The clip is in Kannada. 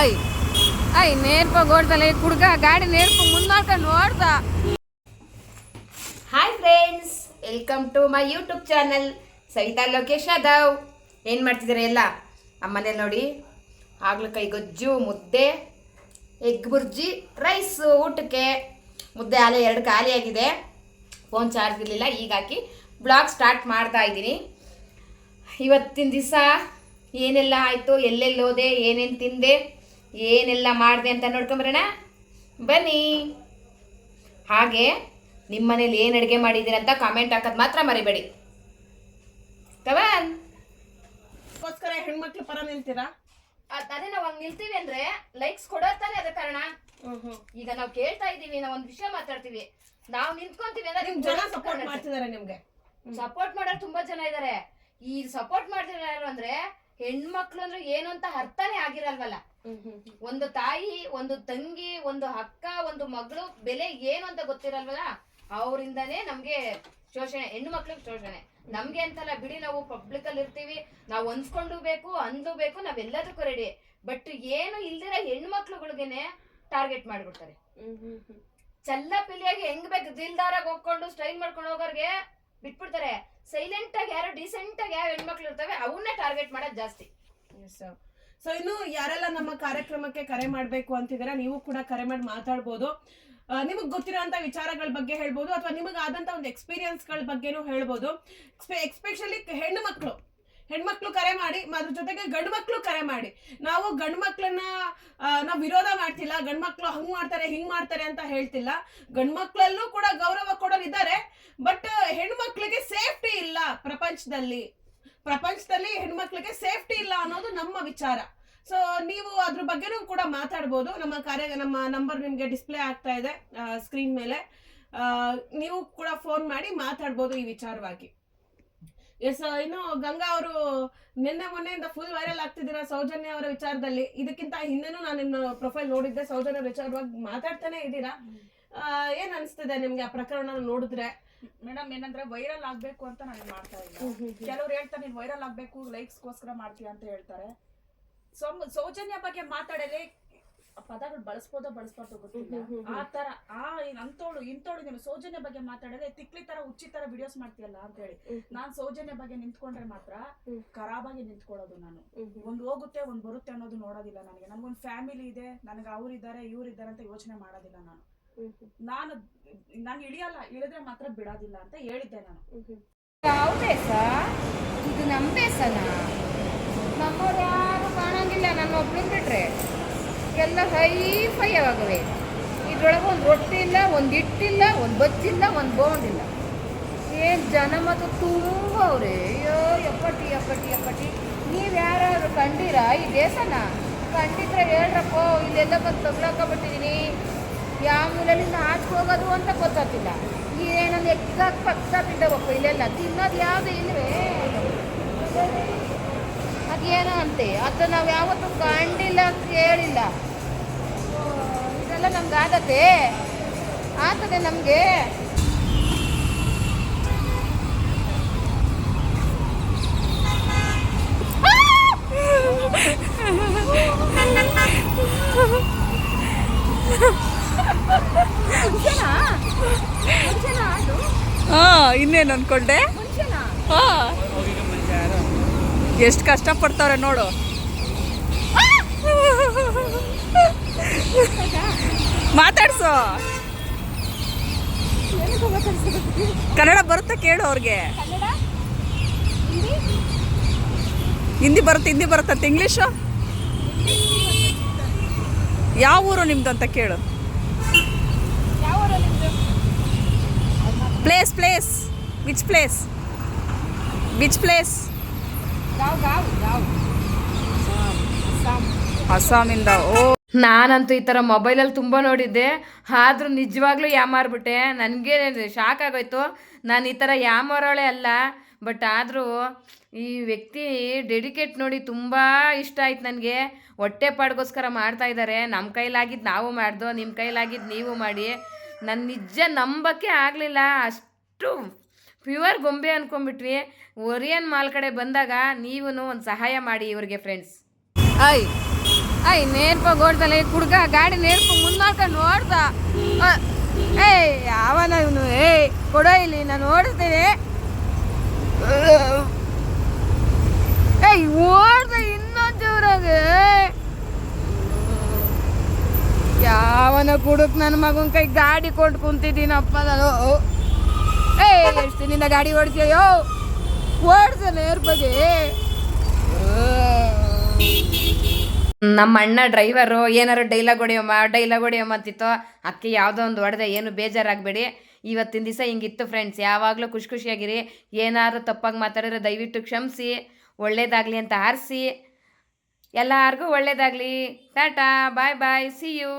ಐ. ಅಯ್ ನೇರ್ಪಾಗ ಓಡ್ದಲ್ಲ ಈ ಕುಡ್ಗ ಗಾಡಿ ನೇರ್ಪ ಮುಂದಾಡ್ಕೊಂಡು ಓಡ್ದ hi friends welcome to my YouTube channel Savitha Lokesh Yadav ಏನು ಮಾಡ್ತಿದ್ದೀರಾ ಎಲ್ಲ? ಅಮ್ಮನೇಲಿ ನೋಡಿ, ಹಾಗಲಕಾಯಿ ಗೊಜ್ಜು, ಮುದ್ದೆ, ಎಗ್ ಬುರ್ಜಿ, ರೈಸ್, ಊಟಕ್ಕೆ ಮುದ್ದೆ ಆಲೆ ಎರಡು ಖಾಲಿ ಆಗಿದೆ. ಫೋನ್ ಚಾರ್ಜ್ ಇರಲಿಲ್ಲ, ಈಗ ಹಾಕಿ ಬ್ಲಾಗ್ ಸ್ಟಾರ್ಟ್ ಮಾಡ್ತಾ ಇದ್ದೀನಿ. ಇವತ್ತಿನ ದಿವಸ ಏನೆಲ್ಲ ಆಯಿತು, ಎಲ್ಲೆಲ್ಲಿ ಹೋದೆ, ಏನೇನು ತಿಂದೆ? ಏನೆಲ್ಲ ಮಾಡಿದೆ ಅಂತ ನೋಡ್ಕೊಂಬರೋಣ? ಬನ್ನಿ. ಹಾಗೆ ನಿಮ್ಮ ಮನೇಲಿ ಏನು ಅಡುಗೆ ಮಾಡಿದ್ದೀರಂತ ಅಂತ ಕಾಮೆಂಟ್ ಹಾಕೋದು ಮಾತ್ರ ಮರಿಬೇಡಿ. ಕವನ್ ಅದಕ್ಕೋಸ್ಕರ ಹೆಣ್ಮಕ್ಳು ಪರ ನಿಲ್ತೀರಾ? ಅದೇ ನಾವು ಹಂಗೆ ನಿಲ್ತೀವಿ ಅಂದ್ರೆ ಲೈಕ್ಸ್ ಕೊಡೋ ತಾನೇ ಅದೇ ಕಾರಣ. ಈಗ ನಾವು ಕೇಳ್ತಾ ಇದೀವಿ ನಾವು ಒಂದು ವಿಷಯ ಮಾತಾಡ್ತೀವಿ. ನಾವು ನಿಂತ್ಕೊಂತೀವಿ ನಿಮ್ ಜನ ಸಪೋರ್ಟ್ ಮಾಡ್ತಿದಾರೆ ನಿಮ್ಗೆ. ಸಪೋರ್ಟ್ ಮಾಡೋರು ತುಂಬಾ ಜನ ಇದ್ದಾರೆ ಈ ಸಪೋರ್ಟ್ ಮಾಡ್ತಿರೋ ಯಾರು ಅಂದ್ರೆ ಹೆಣ್ಮಕ್ಳು ಅಂದ್ರೆ ಏನು ಅಂತ ಅರ್ಥನೇ ಆಗಿರಲ್ವಲ್ಲ. ಒಂದು ತಾಯಿ ಒಂದು ತಂಗಿ ಒಂದು ಅಕ್ಕ ಒಂದು ಮಗಳು ಬೆಲೆ ಏನು ಅಂತ ಗೊತ್ತಿರಲ್ವಲ್ಲ? ಅವರಿಂದನೇ ನಮ್ಗೆ ಶೋಷಣೆ ಹೆಣ್ಣು ಮಕ್ಳಿಗೆ ಶೋಷಣೆ. ನಮ್ಗೆ ಅಂತಲ್ಲ ಬಿಡಿ ನಾವು ಪಬ್ಲಿಕ್ ಅಲ್ಲಿ ಇರ್ತೀವಿ ನಾವು ಹೊಂದ್ಕೊಂಡು ಬೇಕು ಅಂದು ಬೇಕು ನಾವೆಲ್ಲದಕ್ಕೂ ರೆಡಿ ಬಟ್ ಏನು ಇಲ್ದಿರ ಹೆಣ್ಣು ಮಕ್ಳುಗಳಿಗೆನೆ ಟಾರ್ಗೆಟ್ ಮಾಡ್ಬಿಡ್ತಾರೆ. ಚಲ್ಲ ಪಿಲಿಯಾಗಿ ಹೆಂಗ್ ಬೇಕು? ದಿಲ್ದಾರಾಗ ಹೋಗ್ಕೊಂಡು ಸ್ಟೈಲ್ ಮಾಡ್ಕೊಂಡು ಹೋಗೋರ್ಗೆ ಬಿಟ್ಬಿಡ್ತಾರೆ. ಸೈಲೆಂಟ್ ಆಗಿ ಯಾರು ಡಿಸೆಂಟ್ ಆಗಿ ಯಾವ ಹೆಣ್ಮಕ್ಳು ಇರ್ತವೆ ಅವನ್ನೇ ಟಾರ್ಗೆಟ್ ಮಾಡೋದು ಜಾಸ್ತಿ. ಸೊ ಇನ್ನು ಯಾರೆಲ್ಲ ನಮ್ಮ ಕಾರ್ಯಕ್ರಮಕ್ಕೆ ಕರೆ ಮಾಡಬೇಕು ಅಂತಿದ್ದೀರಾ, ನೀವು ಕೂಡ ಕರೆ ಮಾಡಿ ಮಾತಾಡ್ಬೋದು. ನಿಮಗೆ ಗೊತ್ತಿರೋಂಥ ವಿಚಾರಗಳ ಬಗ್ಗೆ ಹೇಳ್ಬೋದು, ಅಥವಾ ನಿಮಗೆ ಆದಂಥ ಒಂದು ಎಕ್ಸ್ಪೀರಿಯನ್ಸ್ಗಳ ಬಗ್ಗೆನೂ ಹೇಳ್ಬೋದು. ಎಕ್ಸ್ಪೆಷಲಿ ಹೆಣ್ಣು ಮಕ್ಕಳು ಹೆಣ್ಮಕ್ಳು ಕರೆ ಮಾಡಿ ಅದ್ರ ಜೊತೆಗೆ ಗಂಡು ಮಕ್ಕಳು ಕರೆ ಮಾಡಿ. ನಾವು ಗಂಡು ಮಕ್ಕಳನ್ನ ನಾವು ವಿರೋಧ ಮಾಡ್ತಿಲ್ಲ, ಗಂಡು ಮಕ್ಕಳು ಹಂಗ್ ಮಾಡ್ತಾರೆ, ಹಿಂಗ್ ಮಾಡ್ತಾರೆ ಅಂತ ಹೇಳ್ತಿಲ್ಲ. ಗಂಡು ಮಕ್ಕಳಲ್ಲೂ ಕೂಡ ಗೌರವ ಕೊಡೋರು ಇದ್ದಾರೆ ಬಟ್ ಹೆಣ್ಮಕ್ಳಿಗೆ ಸೇಫ್ಟಿ ಇಲ್ಲ ಪ್ರಪಂಚದಲ್ಲಿ. ಪ್ರಪಂಚದಲ್ಲಿ ಹೆಣ್ಮಕ್ಳಿಗೆ ಸೇಫ್ಟಿ ಇಲ್ಲ ಅನ್ನೋದು ನಮ್ಮ ವಿಚಾರ. ಸೊ ನೀವು ಅದ್ರ ಬಗ್ಗೆನೂ ಕೂಡ ಮಾತಾಡ್ಬೋದು. ನಮ್ಮ ಕಾರ್ಯ ನಮ್ಮ ನಂಬರ್ ನಿಮಗೆ ಡಿಸ್ಪ್ಲೇ ಆಗ್ತಾ ಇದೆ ಸ್ಕ್ರೀನ್ ಮೇಲೆ. ನೀವು ಕೂಡ ಫೋನ್ ಮಾಡಿ ಮಾತಾಡ್ಬೋದು ಈ ವಿಚಾರವಾಗಿ. ಎಸ್ ಇನ್ನು ಗಂಗಾ ಅವರು ನಿನ್ನೆ ಮೊನ್ನೆಯಿಂದ ಫುಲ್ ವೈರಲ್ ಆಗ್ತಿದ್ದೀರಾ ಸೌಜನ್ಯ ಅವರ ವಿಚಾರದಲ್ಲಿ. ಇದಕ್ಕಿಂತ ಹಿಂದೆನೂ ನಾನು ನಿಮ್ಮ ಪ್ರೊಫೈಲ್ ನೋಡಿದ್ದೆ. ಸೌಜನ್ಯ ವಿಚಾರವಾಗಿ ಮಾತಾಡ್ತಾನೆ ಇದ್ದೀರಾ? ಏನ್ ಅನಿಸ್ತಿದೆ ನಿಮ್ಗೆ ಆ ಪ್ರಕರಣ ನೋಡಿದ್ರೆ? ಮೇಡಮ್ ಏನಂದ್ರೆ ವೈರಲ್ ಆಗ್ಬೇಕು ಅಂತ ನಾನು ಮಾಡ್ತಾ ಇಲ್ಲ ಕೆಲವ್ರು ಹೇಳ್ತಾರೆ ನೀನ್ ವೈರಲ್ ಆಗ್ಬೇಕು ಲೈಕ್ಸ್ಗೋಸ್ಕರ ಮಾಡ್ತೀಯ ಅಂತ ಹೇಳ್ತಾರೆ. ಸೌಜನ್ಯ ಬಗ್ಗೆ ಮಾತಾಡಲೇ ಪದಗಳು ಬಳಸ್ಬೋದೋ ಬಳಸ್ಬಾರ್ದು ಗೊತ್ತಿಲ್ಲ. ಆ ತರ ಆ ಅಂತೋಳು ಇಂತೋಳು ನೀನು ಸೌಜನ್ಯ ಬಗ್ಗೆ ಮಾತಾಡಲೆ ತಿಕ್ಲಿ ತರ ಉಚ್ಚಿ ತರ ವಿಡಿಯೋಸ್ ಮಾಡ್ತೀಯಲ್ಲ ಅಂತ ಹೇಳಿ. ನಾನ್ ಸೌಜನ್ಯ ಬಗ್ಗೆ ನಿಂತ್ಕೊಂಡ್ರೆ ಮಾತ್ರ ಖರಾಬಾಗಿ ನಿಂತ್ಕೊಳ್ಳೋದು ನಾನು. ಒಂದ್ ಹೋಗುತ್ತೆ ಒಂದ್ ಬರುತ್ತೆ ಅನ್ನೋದು ನೋಡೋದಿಲ್ಲ ನನಗೆ. ನನ್ಗೊಂದ್ ಫ್ಯಾಮಿಲಿ ಇದೆ ನನಗೆ ಅವ್ರಿದ್ದಾರೆ ಇವ್ರಿದ್ದಾರೆ ಅಂತ ಯೋಚನೆ ಮಾಡೋದಿಲ್ಲ ನಾನು. ನಾನು ನಾನು ಇಳಿಯಲ್ಲ ಇಳಿದ್ರೆ ಮಾತ್ರ ಬಿಡೋದಿಲ್ಲ ಅಂತ ಹೇಳಿದ್ದೆ ನಾನು. ಯಾವ ಬೇಸ? ಇದು ನಮ್ಮ ಬೇಸನ? ನಮ್ಮವ್ರು ಯಾರು ಕಾಣಂಗಿಲ್ಲ ನನ್ನ ಒಬ್ಳನ್ ಬಿಟ್ರೆ. ಎಲ್ಲ ಹೈ ಫೈ ಆಗವೆ. ಇದ್ರೊಳಗೆ ಒಂದು ರೊಟ್ಟಿ ಇಲ್ಲ ಒಂದು ಹಿಟ್ಟಿಲ್ಲ ಒಂದು ಬಚ್ಚಿಲ್ಲ ಒಂದು ಬೋಂಡಿಲ್ಲ ಏನು ಜನ ಮತ್ತು ತುಂಬ ಅವ್ರೆ. ಅಯ್ಯೋ ಎಪ್ಪಟಿ ಎಪ್ಪಟಿ ಎಪ್ಪಟಿ. ನೀವು ಯಾರು ಕಂಡೀರಾ ಈ ದೇಶನ ಕಂಡಿದ್ರೆ ಹೇಳ್ರಪ್ಪ ಇಲ್ಲೆಲ್ಲ ಬಂದು ತಗ್ಲಾಕೊಂಡ್ಬಿಟ್ಟಿದ್ದೀನಿ ಯಾವ ಮೂಲೆಯಿಂದ ಆಚೆ ಹೋಗೋದು ಅಂತ ಗೊತ್ತಾಗ್ತಿಲ್ಲ. ಏನೊಂದು ಎಕ್ಸಾಕ್ ಪಕ್ಕ ತಿಂದವಪ್ಪ ಇಲ್ಲೆಲ್ಲ ತಿನ್ನೋದು ಯಾವುದು ಇಲ್ವೇ? ಅದೇನೋ ಅಂತೆ, ಅದು ನಾವು ಯಾವತ್ತೂ ಕಂಡಿಲ್ಲ ಕೇಳಿಲ್ಲ ಹೇಳಿಲ್ಲ. ಇದೆಲ್ಲ ನಮ್ಗೆ ಆಗತ್ತೆ ಆಗ್ತದೆ ನಮಗೆ. ಮುಂಚೆನಾ ಮುಂಚೆನಾ ಅದು ಹಾ ಇನ್ನೇನು ಅನ್ಕೊಂಡೆ? ಎಷ್ಟು ಕಷ್ಟಪಡ್ತಾವ್ರೆ ನೋಡು. ಮಾತಾಡ್ಸು? ಕನ್ನಡ ಬರುತ್ತೆ ಕೇಳು ಅವ್ರಿಗೆ. ಹಿಂದಿ? ಹಿಂದಿ ಬರುತ್ತೆ ಹಿಂದಿ ಬರುತ್ತಂತ ಇಂಗ್ಲೀಷು? ಯಾವ ಊರು ನಿಮ್ದು ಅಂತ ಕೇಳು. ಪ್ಲೇಸ್ ಊರಲ್ಲಿ ನಿಮ್ದು? Place Which place? Place Gao, Gao. Assam. ಓ. ನಾನಂತೂ ಈ ಥರ ಮೊಬೈಲಲ್ಲಿ ತುಂಬ ನೋಡಿದ್ದೆ. ಆದರೂ ನಿಜವಾಗ್ಲೂ ಯಾಮಾರ್ಬಿಟ್ಟೆ ನನಗೆ ಶಾಕ್ ಆಗೋಯ್ತು. ನಾನು ಈ ಥರ ಯಾಮಾರೋಳೆ ಅಲ್ಲ. ಬಟ್ ಆದರೂ ಈ ವ್ಯಕ್ತಿ ಡೆಡಿಕೇಟ್ ನೋಡಿ ತುಂಬ ಇಷ್ಟ ಆಯ್ತು ನನಗೆ. ಹೊಟ್ಟೆ ಪಾಡ್ಗೋಸ್ಕರ ಮಾಡ್ತಾ ಇದ್ದಾರೆ. ನಮ್ಮ ಕೈಲಾಗಿದ್ದು ನಾವು ಮಾಡ್ದು ನಿಮ್ಮ ಕೈಲಾಗಿದ್ದು ನೀವು ಮಾಡಿ. ನನ್ನ ನಿಜ ನಂಬಕ್ಕೆ ಆಗಲಿಲ್ಲ. ಅಷ್ಟು ಪ್ಯೂರ್ ಗೊಂಬೆ ಅನ್ಕೊಂಡ್ಬಿಟ್ವಿ. ಒರಿಯನ್ ಮಾಲ್ ಕಡೆ ಬಂದಾಗ ನೀವು ಒಂದು ಸಹಾಯ ಮಾಡಿ ಇವ್ರಿಗೆ ಫ್ರೆಂಡ್ಸ್ ಐ ಐ, ನೇರ್ಪ ಗೋಡ್ದಲ್ಲಿ ಕುಡ್ಗ ಗಾಡಿ ನೇರ್ಪ ಮುಂದಾಕ ನೋಡ್ದ. ಏಯ್, ಯಾವನ ಇವನು? ಏಯ್, ಕೊಡೋ ಇಲ್ಲಿ ನಾನು ಓಡಿಸ್ತೇನೆ ಏಯ್, ಓಡ್ದ ಇನ್ನೊಂದು ಯಾವನ ಕುಡುಕ್ ನನ್ನ ಮಗನ ಕೈ ಗಾಡಿ ಕೊಟ್ಟು ಕುಂತಿದ್ದೀನಪ್ಪ ನಾನು. ಏಯ್ ದಿನದಿಂದ ಗಾಡಿ ಓಡಿಸ್ಯೋ? ಓಡ್ಸ ಬಗ್ಗೆ? ನಮ್ಮ ಅಣ್ಣ ಡ್ರೈವರು ಏನಾರು ಡೈಲಾಗ್ ಹೊಡೆಯಮ್ಮ ಡೈಲಾಗ್ ಹೊಡೆಯಮ್ಮ ಅಂತಿತ್ತು, ಅಕ್ಕಿ ಯಾವುದೋ ಒಂದು ಹೊಡೆದೆ, ಏನು ಬೇಜಾರಾಗಬೇಡಿ. ಇವತ್ತಿನ ದಿವಸ ಹಿಂಗಿತ್ತು ಫ್ರೆಂಡ್ಸ್ ಯಾವಾಗಲೂ ಖುಷಿ ಖುಷಿಯಾಗಿರಿ. ಏನಾದರೂ ತಪ್ಪಾಗಿ ಮಾತಾಡಿದ್ರೆ ದಯವಿಟ್ಟು ಕ್ಷಮಿಸಿ, ಒಳ್ಳೇದಾಗಲಿ ಅಂತ ಹಾರಿಸಿ. ಎಲ್ಲರಿಗೂ ಒಳ್ಳೇದಾಗಲಿ. Tata bye bye see you